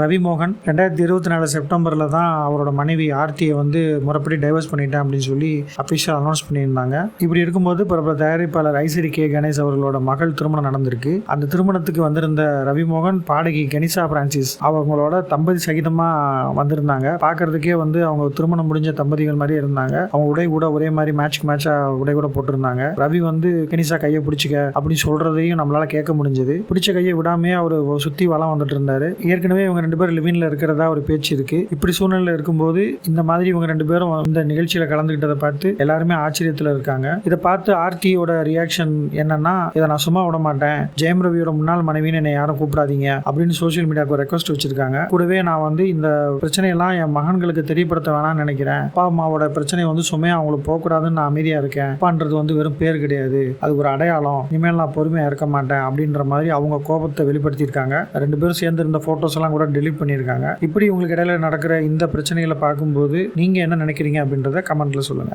ரவிமோகன் ரெண்டாயிரத்தி இருபத்தி நாலு செப்டம்பரில் தான் அவரோட மனைவி ஆர்த்தியை வந்து முறைப்படி டைவர்ஸ் பண்ணிட்டேன் அப்படின்னு சொல்லி அஃபிஷியல் அனௌன்ஸ் பண்ணியிருந்தாங்க. இப்படி இருக்கும்போது பிரபல தயாரிப்பாளர் ஐசிரி கே கணேஷ் அவர்களோட மகள் திருமணம் நடந்திருக்கு. அந்த திருமணத்துக்கு வந்திருந்த ரவி மோகன் பாடகி கனிஷா பிரான்சிஸ் அவங்களோட தம்பதி சகிதமாக வந்திருந்தாங்க. பார்க்கறதுக்கே வந்து அவங்க திருமணம் முடிஞ்ச தம்பதிகள் மாதிரி இருந்தாங்க. அவங்க உடை கூட ஒரே மாதிரி மேட்ச்க்கு மேட்சாக உடை கூட போட்டிருந்தாங்க. ரவி வந்து கனிஷா கையை பிடிச்சிக்க அப்படின்னு சொல்றதையும் நம்மளால கேட்க முடிஞ்சது. பிடிச்ச கையை விடாமே அவர் சுற்றி வளம் வந்துட்டு இருந்தாரு. ஏற்கனவே இவங்க ரெண்டு பேரும் லிவின்ல இருக்கிறதா ஒரு பேச்சு இருக்கு. இப்படி சூழ்நிலை இருக்கும்போது இந்த மாதிரி இவங்க ரெண்டு பேரும் இந்த நிகழ்ச்சியில கலந்துக்கிட்டதை பார்த்து எல்லாருமே ஆச்சரியத்தில் இருக்காங்க. இதை பார்த்து ஆர்டியோட ரியாக்ஷன் என்னன்னா இதை நான் சும்மா விட மாட்டேன். ஜெயம் ரவியோட முன்னாள் மனைவின்னு என்னை யாரும் கூப்பிடாதீங்க. அப்படின்னு சோஷியல் மீடியாவுக்கு ரெக்வஸ்ட் வச்சிருக்காங்க. கூடவே நான் வந்து இந்த பிரச்சனையெல்லாம் என் மகன்களுக்கு தெரியப்படுத்த வேணாம்னு நினைக்கிறேன். அப்பா அம்மாவோட பிரச்சனை வந்து சுமையா அவங்களுக்கு போகக்கூடாதுன்னு நான் அமைதியா இருக்கேன். அப்பான்றது வந்து வெறும் பேர் கிடையாது. அது ஒரு அடையாளம். இனிமேல் நான் பொறுமையா இருக்க மாட்டேன் அப்படின்ற மாதிரி அவங்க கோபத்தை வெளிப்படுத்தியிருக்காங்க. ரெண்டு பேரும் சேர்ந்து இருந்த போட்டோஸ் எல்லாம் கூட டெலீட் பண்ணியிருக்காங்க. இப்படி உங்களுக்கு இடையில நடக்கிற இந்த பிரச்சனைகளை பார்க்கும்போது நீங்கள் என்ன நினைக்கிறீங்க அப்படின்றத கமெண்ட்டில் சொல்லுங்கள்